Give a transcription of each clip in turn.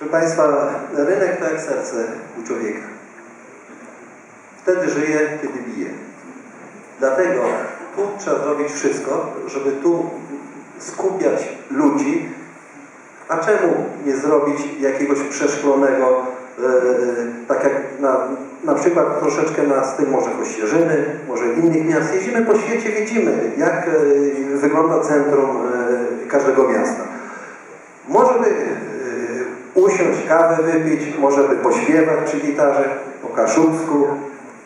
Proszę Państwa, rynek to jak serce u człowieka. Wtedy żyje, kiedy bije. Dlatego tu trzeba zrobić wszystko, żeby tu skupiać ludzi. A czemu nie zrobić jakiegoś przeszklonego, e, tak jak na, na przykład troszeczkę na styl może Kościerzyny, może innych miast. Jeździmy po świecie, widzimy jak e, wygląda centrum e, każdego miasta. Może by e, usiąść, kawę wypić, może by pośpiewać przy gitarze, po kaszubsku,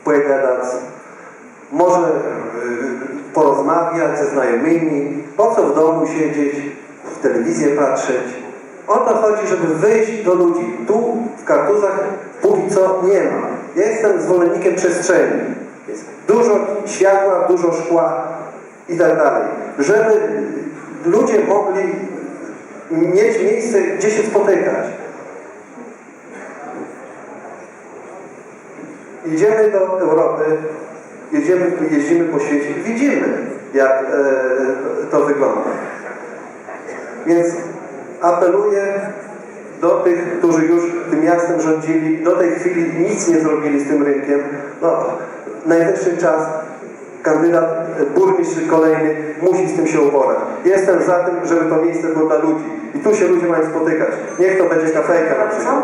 pogadać. Może e, porozmawiać ze znajomymi, po co w domu siedzieć, w telewizję patrzeć. O to chodzi, żeby wyjść do ludzi. Tu w kartuzach póki co nie ma. Ja jestem zwolennikiem przestrzeni. Jest dużo światła, dużo szkła i tak dalej. Żeby ludzie mogli mieć miejsce, gdzie się spotykać. Idziemy do Europy, jedziemy, jeździmy po świecie i widzimy, jak e, to wygląda. Więc apeluję do tych, którzy już tym miastem rządzili, do tej chwili nic nie zrobili z tym rynkiem. No, najwyższy czas, kandydat burmistrz kolejny musi z tym się uporać. Jestem za tym, żeby to miejsce było dla ludzi. I tu się ludzie mają spotykać. Niech to będzie kafejka na przykład.